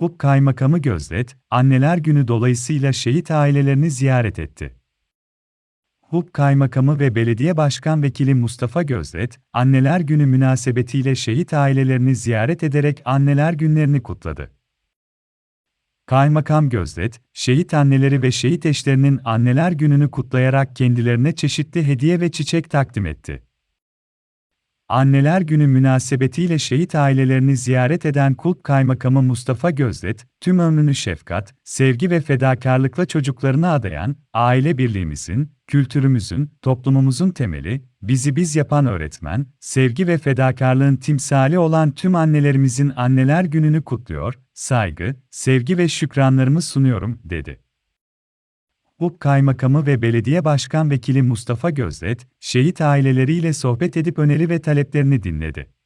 UP Kaymakamı Gözdet, Anneler Günü dolayısıyla şehit ailelerini ziyaret etti. HUP Kaymakamı ve Belediye Başkan Vekili Mustafa Gözdet, Anneler Günü münasebetiyle şehit ailelerini ziyaret ederek Anneler Günlerini kutladı. Kaymakam Gözdet, şehit anneleri ve şehit eşlerinin Anneler Günü'nü kutlayarak kendilerine çeşitli hediye ve çiçek takdim etti. Anneler Günü münasebetiyle şehit ailelerini ziyaret eden Kulp Kaymakamı Mustafa Gözdet, tüm ömrünü şefkat, sevgi ve fedakarlıkla çocuklarına adayan, aile birliğimizin, kültürümüzün, toplumumuzun temeli, bizi biz yapan öğretmen, sevgi ve fedakarlığın timsali olan tüm annelerimizin Anneler Günü'nü kutluyor, saygı, sevgi ve şükranlarımı sunuyorum, dedi. UP Kaymakamı ve Belediye Başkan Vekili Mustafa Gözdet, şehit aileleriyle sohbet edip öneri ve taleplerini dinledi.